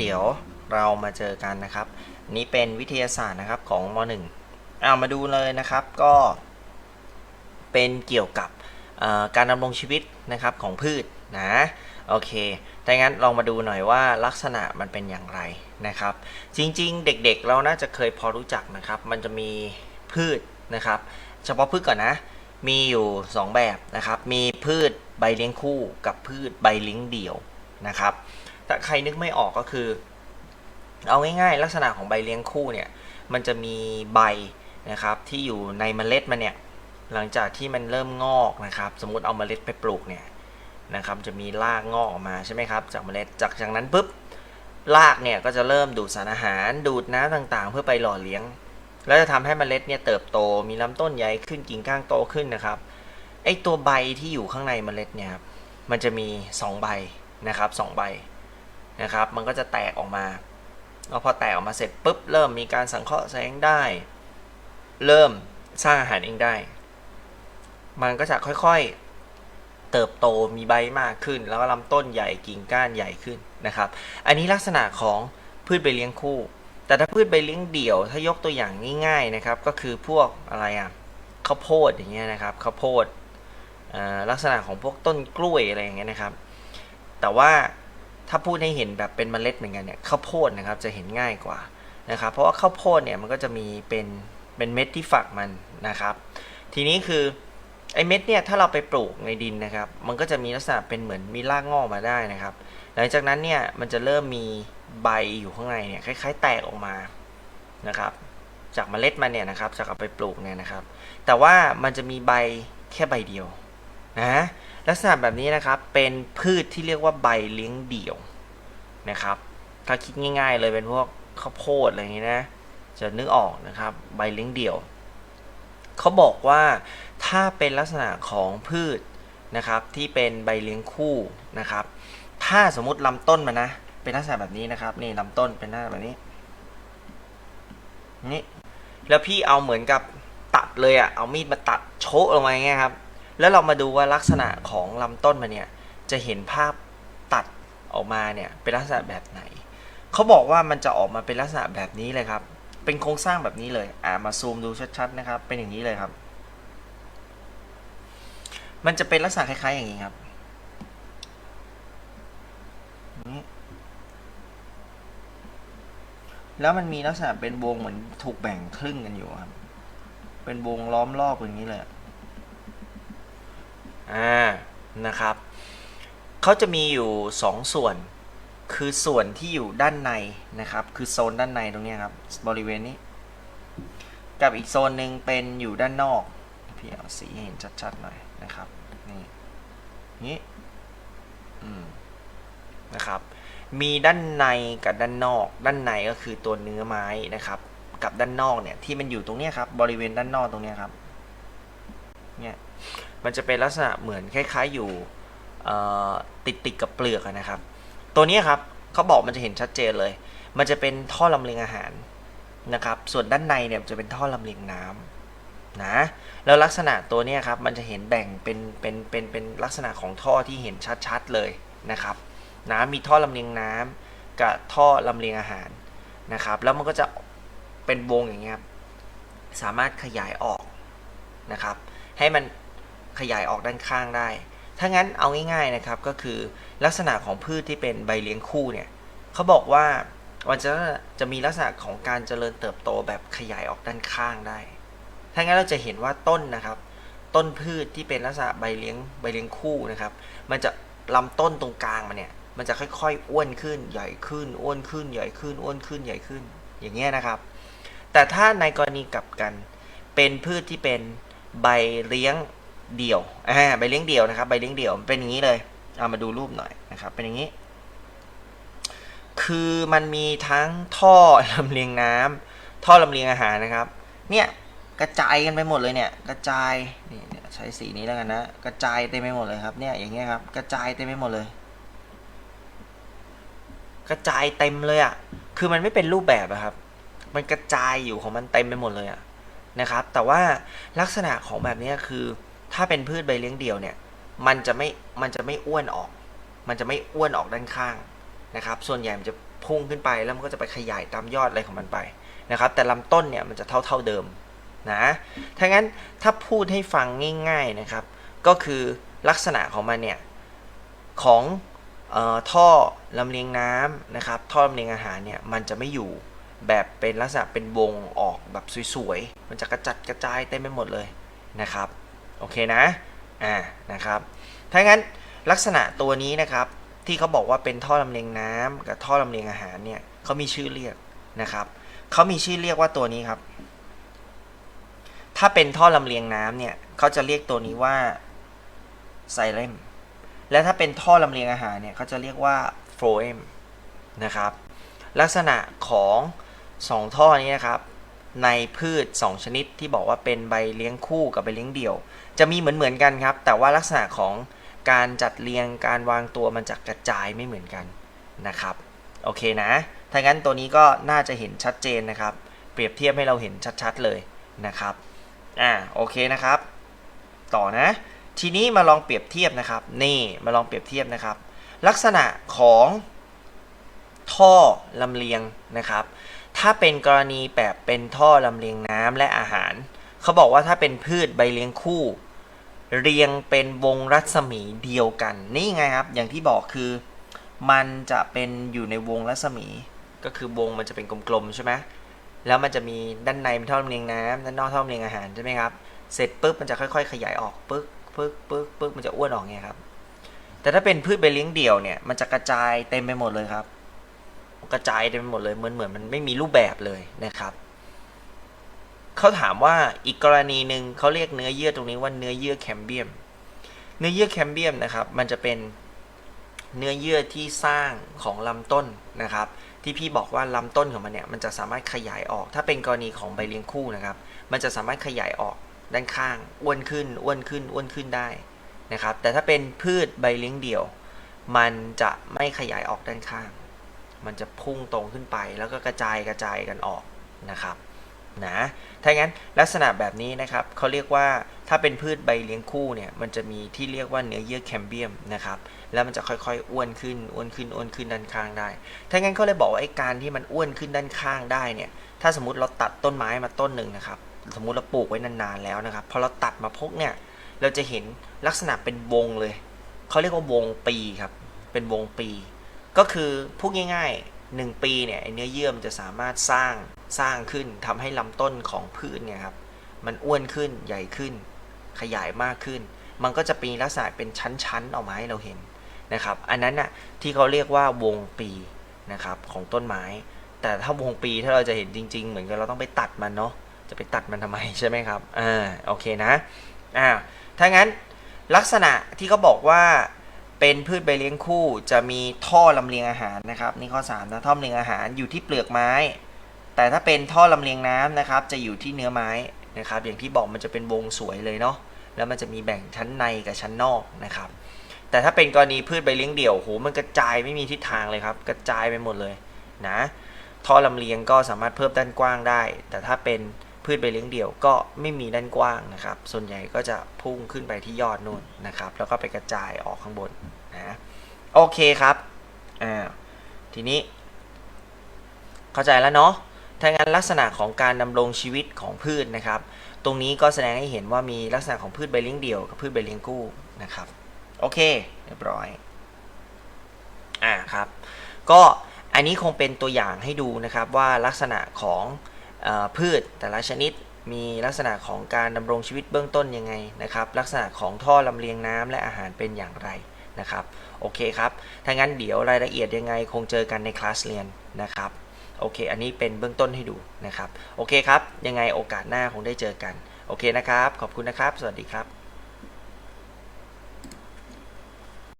เดี๋ยวเรามาเจอกันนะครับ นี่เป็นวิทยาศาสตร์นะครับของม .1 เอามาดูเลยนะครับก็เป็นเกี่ยวกับการดำรงชีวิตนะครับของพืชนะโอเคถ้างั้นลองมาดูหน่อยว่าลักษณะมันเป็นอย่างไรนะครับ จริงๆ เด็กๆ เราน่าจะเคยพอรู้จักนะครับ มันจะมีพืชนะครับ เฉพาะพืชก่อนนะ มีอยู่ 2 แบบนะครับ มีพืชใบเลี้ยงคู่กับพืชใบเลี้ยงเดี่ยวนะครับ แต่ใครนึกไม่ออกก็คือ เอาง่ายๆ ลักษณะของใบเลี้ยงคู่เนี่ย มันจะมีใบนะครับที่อยู่ในเมล็ดมันเนี่ย หลังจากที่มันเริ่มงอกนะครับ สมมุติเอาเมล็ดไปปลูกเนี่ยนะครับ จะมีรากงอกออกมาใช่ไหมครับ จากเมล็ด จากจากนั้นปุ๊บรากเนี่ยก็จะเริ่มดูดสารอาหาร ดูดน้ำต่างๆ เพื่อไปหล่อเลี้ยง แล้วจะทำให้เมล็ดเนี่ยเติบโต มีลำต้นใหญ่ขึ้นกิ่งก้างโตขึ้นนะครับ ไอตัวใบที่อยู่ข้างในเมล็ดเนี่ยครับ มันจะมี 2 ใบนะครับ2ใบ นะครับ มันก็จะแตกออกมาแล้วพอแตกออกมาเสร็จปุ๊บเริ่มมีการสังเคราะห์แสงได้ เริ่มสร้างอาหารเองได้ มันก็จะค่อยๆ เติบโตมีใบมากขึ้น แล้วก็ลำต้นใหญ่กิ่งก้านใหญ่ขึ้นนะครับ อันนี้ลักษณะของพืชใบเลี้ยงคู่ แต่ถ้าพืชใบเลี้ยงเดี่ยว ถ้ายกตัวอย่างง่ายๆนะครับ ก็คือพวกอะไรอะข้าวโพดอย่างเงี้ยนะครับข้าวโพดลักษณะของพวกต้นกล้วยอะไรอย่างเงี้ยนะครับ แต่ว่า ถ้าพูดให้เห็นแบบเป็นเมล็ดเหมือนกันเนี่ยข้าวโพดนะครับจะเห็นง่ายกว่านะครับเพราะว่าข้าวโพดเนี่ยมันก็จะมีเป็นเป็นเม็ดที่ฝักมันนะครับ ทีนี้คือไอ้เม็ดเนี่ยถ้าเราไปปลูกในดินนะครับ มันก็จะมีลักษณะเป็นเหมือนมีรากงอกมาได้นะครับ หลังจากนั้นเนี่ยมันจะเริ่มมีใบอยู่ข้างในเนี่ยคล้าย ๆ แตกออกมานะครับจากเมล็ดมันเนี่ยนะครับจากเอาไปปลูกเนี่ยนะครับ แต่ว่ามันจะมีใบแค่ใบเดียว นะลักษณะแบบนี้นะครับเป็นพืชที่เรียกว่าใบเลี้ยงเดี่ยวนะครับ ถ้าคิดง่าย ๆ เลยเป็นพวกข้าวโพดอะไรอย่างนี้นะจะนึกออกนะครับใบเลี้ยงเดี่ยวเขาบอกว่าถ้าเป็นลักษณะของพืชนะครับที่เป็นใบเลี้ยงคู่นะครับ ถ้าสมมติลำต้นมันนะเป็นลักษณะแบบนี้นะครับนี่ลำต้นเป็นลักษณะแบบนี้นี่แล้วพี่เอาเหมือนกับตัดเลยอะ่ะเอามีดมาตัดโชะลงมาอย่างเงี้ยครับ แล้วเรามาดูว่าลักษณะของลำต้นมันเนี่ยจะเห็นภาพตัดออกมาเนี่ยเป็นลักษณะแบบไหน เขาบอกว่ามันจะออกมาเป็นลักษณะแบบนี้เลยครับ เป็นโครงสร้างแบบนี้เลย อ่ามาซูมดูชัดๆนะครับ เป็นอย่างนี้เลยครับ มันจะเป็นลักษณะคล้ายๆอย่างนี้ครับ แล้วมันมีลักษณะเป็นวงเหมือนถูกแบ่งครึ่งกันอยู่ครับ เป็นวงล้อมรอบอย่างนี้เลย อ่านะครับเขาจะมีอยู่สองส่วน คือส่วนที่อยู่ด้านในนะครับ คือโซนด้านในตรงนี้ครับ บริเวณนี้ กับอีกโซนหนึ่งเป็นอยู่ด้านนอก พี่เอาสีเห็นชัดๆหน่อยนะครับ นี่นี้อืมนะครับ มีด้านในกับด้านนอก ด้านในก็คือตัวเนื้อไม้นะครับ กับด้านนอกเนี่ยที่มันอยู่ตรงนี้ครับ บริเวณด้านนอกตรงนี้ครับ เนี่ย มันจะเป็นลักษณะเหมือนคล้ายๆอยู่ติดติดกับเปลือกนะครับ ตัวนี้ครับเขาบอกมันจะเห็นชัดเจนเลย มันจะเป็นท่อลำเลียงอาหารนะครับ ส่วนด้านในเนี่ยจะเป็นท่อลำเลียงน้ำนะแล้วลักษณะตัวนี้ครับมันจะเห็นแบ่งเป็นเป็นเป็นเป็นลักษณะของท่อที่เห็นชัดๆเลยนะครับน้ำมีท่อลำเลียงน้ำกับท่อลำเลียงอาหารนะครับ แล้วมันก็จะเป็นวงอย่างเงี้ยสามารถขยายออกนะครับ ให้มัน ขยายออกด้านข้างได้ ถ้างั้นเอาง่ายๆนะครับก็คือลักษณะของพืชที่เป็นใบเลี้ยงคู่เนี่ยเขาบอกว่ามันจะจะมีลักษณะของการเจริญเติบโตแบบขยายออกด้านข้างได้ ถ้างั้นเราจะเห็นว่าต้นนะครับ ต้นพืชที่เป็นลักษณะใบเลี้ยงใบเลี้ยงคู่นะครับ มันจะลำต้นตรงกลางมันเนี่ยมันจะค่อยๆ อ้วนขึ้นใหญ่ขึ้น อ้วนขึ้นใหญ่ขึ้นอ้วนขึ้นใหญ่ขึ้น อย่างเงี้ยนะครับ แต่ถ้าในกรณีกลับกันเป็นพืชที่เป็นใบเลี้ยง เดี่ยวอ่าใบเลี้ยงเดี่ยวนะครับใบเลี้ยงเดี่ยวเป็นอย่างนี้เลยเอามาดูรูปหน่อยนะครับเป็นอย่างนี้ คือมันมีทั้งท่อลำเลียงน้ำท่อลำเลียงอาหารนะครับ เนี่ยกระจายกันไปหมดเลยเนี่ยกระจายนี่ใช้สีนี้แล้วกันนะกระจายเต็มไปหมดเลยครับเนี่ยอย่างเงี้ยครับกระจายเต็มไปหมดเลย กระจายเต็มเลยอะ่ะคือมันไม่เป็นรูปแบบอะครับ มันกระจายอยู่ของมันเต็มไปหมดเลยอะนะครับ แต่ว่าลักษณะของแบบนี้คือ ถ้าเป็นพืชใบเลี้ยงเดี่ยวเนี่ย มันจะไม่ มันจะไม่อ้วนออก มันจะไม่อ้วนออกด้านข้างนะครับ ส่วนใหญ่มันจะพุ่งขึ้นไปแล้วมันก็จะไปขยายตามยอดอะไรของมันไปนะครับ แต่ลำต้นเนี่ยมันจะเท่าเท่าๆเดิมนะ ถ้างั้นถ้าพูดให้ฟังง่าย ๆนะครับ ก็คือลักษณะของมันเนี่ยของออท่อลำเลียงน้ำนะครับ ท่อลำเลียงอาหารเนี่ยมันจะไม่อยู่แบบเป็นลักษณะเป็นวงออกแบบสวยๆ มันจะกระจัดกระจายเต็มไปหมดเลยนะครับ โอเคนะอ่านะครับถ้างั้นลักษณะตัวนี้นะครับที่เขาบอกว่าเป็นท่อลำเลียงน้ำกับท่อลำเลียงอาหารเนี่ยเขามีชื่อเรียกนะครับเขามีชื่อเรียกว่าตัวนี้ครับ ถ้าเป็นท่อลำเลียงน้ำเนี่ยเขาจะเรียกตัวนี้ว่าไซเลมและถ้าเป็นท่อลำเลียงอาหารเนี่ยเขาจะเรียกว่าโฟเอมนะครับลักษณะของสองท่อนี้นะครับ ในพืช 2 ชนิดที่บอกว่าเป็นใบเลี้ยงคู่กับใบเลี้ยงเดี่ยว จะมีเหมือนเหมือนๆกันครับ แต่ว่าลักษณะของการจัดเรียงการวางตัวมันจะกระจายไม่เหมือนกันนะครับโอเคนะถ้างั้นตัวนี้ก็น่าจะเห็นชัดเจนนะครับ เปรียบเทียบให้เราเห็นชัดๆเลยนะครับอ่าโอเคนะครับ ต่อนะ ทีนี้มาลองเปรียบเทียบนะครับ นี่มาลองเปรียบเทียบนะครับ ลักษณะของท่อลำเลียงนะครับ ถ้าเป็นกรณีแบบเป็นท่อลำเลียงน้ำและอาหาร เขาบอกว่าถ้าเป็นพืชใบเลี้ยงคู่ เรียงเป็นวงรัศมีเดียวกัน นี่ไงครับ อย่างที่บอกคือ มันจะเป็นอยู่ในวงรัศมี ก็คือวงมันจะเป็นกลมๆใช่ไหมแล้วมันจะมีด้านในเป็นท่อลำเลียงน้ำด้านนอกท่อลำเลียงอาหารใช่ไหมครับ เสร็จปุ๊บมันจะค่อย ๆ ขยายออกปึ๊กปึ๊กปึ๊กปึ๊กมันจะอ้วนออกไงครับ แต่ถ้าเป็นพืชใบเลี้ยงเดี่ยวเนี่ย มันจะกระจายเต็มไปหมดเลยครับ กระจายเต็มไปหมดเลยเหมือนเหมือนมันไม่มีรูปแบบเลยนะครับเขาถามว่าอีกกรณีหนึ่งเขาเรียกเนื้อเยื่อตรงนี้ว่าเนื้อเยื่อแคมเบียม เนื้อเยื่อแคมเบียมนะครับ มันจะเป็นเนื้อเยื่อที่สร้างของลำต้นนะครับ ที่พี่บอกว่าลำต้นของมันเนี่ยมันจะสามารถขยายออก ถ้าเป็นกรณีของใบเลี้ยงคู่นะครับ มันจะสามารถขยายออกด้านข้างอ้วนขึ้นอ้วนขึ้นอ้วนขึ้นได้นะครับ แต่ถ้าเป็นพืชใบเลี้ยงเดี่ยว มันจะไม่ขยายออกด้านข้าง มันจะพุ่งตรงขึ้นไปแล้วก็กระจายกระจายกันออกนะครับนะถ้างั้นลักษณะแบบนี้นะครับเขาเรียกว่าถ้าเป็นพืชใบเลี้ยงคู่เนี่ยมันจะมีที่เรียกว่าเนื้อเยื่อแคมเบียมนะครับแล้วมันจะค่อยๆอ้วนขึ้นอ้วนขึ้นอ้วนขึ้นด้านข้างได้ ถ้างั้นเขาเลยบอกว่าไอ้การที่มันอ้วนขึ้นด้านข้างได้เนี่ยถ้าสมมติเราตัดต้นไม้มาต้นหนึ่งนะครับสมมติเราปลูกไว้นานๆแล้วนะครับพอเราตัดมาพกเนี่ยเราจะเห็นลักษณะเป็นวงเลยเขาเรียกว่าวงปีครับเป็นวงปี ก็คือพูดง่ายๆ 1 ปีเนี่ยเนื้อเยื่อมันจะสามารถสร้างสร้างขึ้นทำให้ลำต้นของพืชเนี่ยครับมันอ้วนขึ้นใหญ่ขึ้น ขยายมากขึ้น มันก็จะมีลักษณะเป็นชั้นๆออกมาให้เราเห็นนะครับ อันนั้นน่ะที่เขาเรียกว่าวงปีนะครับของต้นไม้ แต่ถ้าวงปีถ้าเราจะเห็นจริง ๆ เหมือนกับเราต้องไปตัดมันเนาะจะไปตัดมันทำไมใช่ไหมครับอ่าโอเคนะอ่าถ้างั้นลักษณะที่เขาบอกว่า เป็นพืชใบเลี้ยงคู่จะมีท่อลำเลียงอาหารนะครับนี่ข้อ3นะท่อลำเลียงอาหารอยู่ที่เปลือกไม้ แต่ถ้าเป็นท่อลำเลียงน้ำนะครับ จะอยู่ที่เนื้อไม้นะครับอย่างที่บอกมันจะเป็นวงสวยเลยเนาะแล้วมันจะมีแบ่งชั้นในกับชั้นนอกนะครับ แต่ถ้าเป็นกรณีพืชใบเลี้ยงเดี่ยวโหมันกระจายไม่มีทิศทางเลยครับ กระจายไปหมดเลยนะท่อลำเลียงก็สามารถเพิ่มด้านกว้างได้ แต่ถ้าเป็น พืชใบเลี้ยงเดี่ยวก็ไม่มีด้านกว้างนะครับ ส่วนใหญ่ก็จะพุ่งขึ้นไปที่ยอดนู่นนะครับ แล้วก็ไปกระจายออกข้างบนนะโอเคครับอ่าทีนี้ เข้าใจแล้วเนาะถ้างั้นลักษณะของการดำรงชีวิตของพืชนะครับ ตรงนี้ก็แสดงให้เห็นว่ามีลักษณะของพืชใบเลี้ยงเดี่ยวกับพืชใบเลี้ยงกู้นะครับโอเคเรียบร้อยอ่าครับ ก็อันนี้คงเป็นตัวอย่างให้ดูนะครับว่าลักษณะของ พืชแต่ละชนิดมีลักษณะของการดำรงชีวิตเบื้องต้นยังไงนะครับ ลักษณะของท่อลำเลียงน้ำและอาหารเป็นอย่างไรนะครับ โอเคครับ ถ้างั้นเดี๋ยวรายละเอียดยังไงคงเจอกันในคลาสเรียนนะครับ โอเค อันนี้เป็นเบื้องต้นให้ดูนะครับ โอเคครับ ยังไงโอกาสหน้าคงได้เจอกัน โอเคนะครับ ขอบคุณนะครับ สวัสดีครับ